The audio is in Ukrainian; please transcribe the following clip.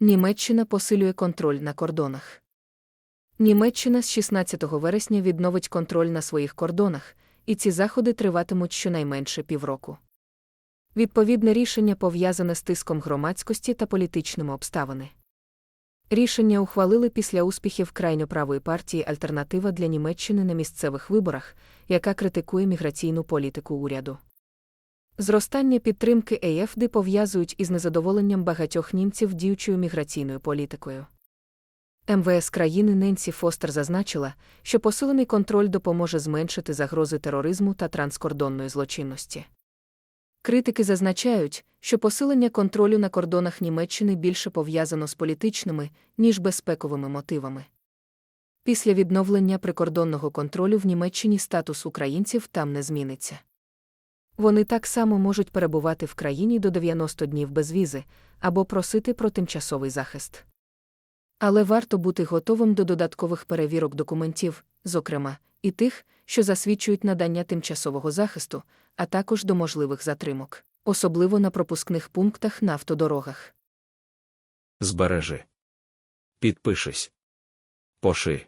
Німеччина посилює контроль на кордонах. Німеччина з 16 вересня відновить контроль на своїх кордонах, і ці заходи триватимуть щонайменше півроку. Відповідне рішення пов'язане з тиском громадськості та політичними обставини. Рішення ухвалили після успіхів крайньоправої партії Альтернатива для Німеччини на місцевих виборах, яка критикує міграційну політику уряду. Зростання підтримки ЕФД пов'язують із незадоволенням багатьох німців діючою міграційною політикою. МВС країни Ненсі Фостер зазначила, що посилений контроль допоможе зменшити загрози тероризму та транскордонної злочинності. Критики зазначають, що посилення контролю на кордонах Німеччини більше пов'язано з політичними, ніж безпековими мотивами. Після відновлення прикордонного контролю в Німеччині статус українців там не зміниться. Вони так само можуть перебувати в країні до 90 днів без візи або просити про тимчасовий захист. Але варто бути готовим до додаткових перевірок документів, зокрема, і тих, що засвідчують надання тимчасового захисту, а також до можливих затримок, особливо на пропускних пунктах на автодорогах. Збережи. Підпишись. Поши.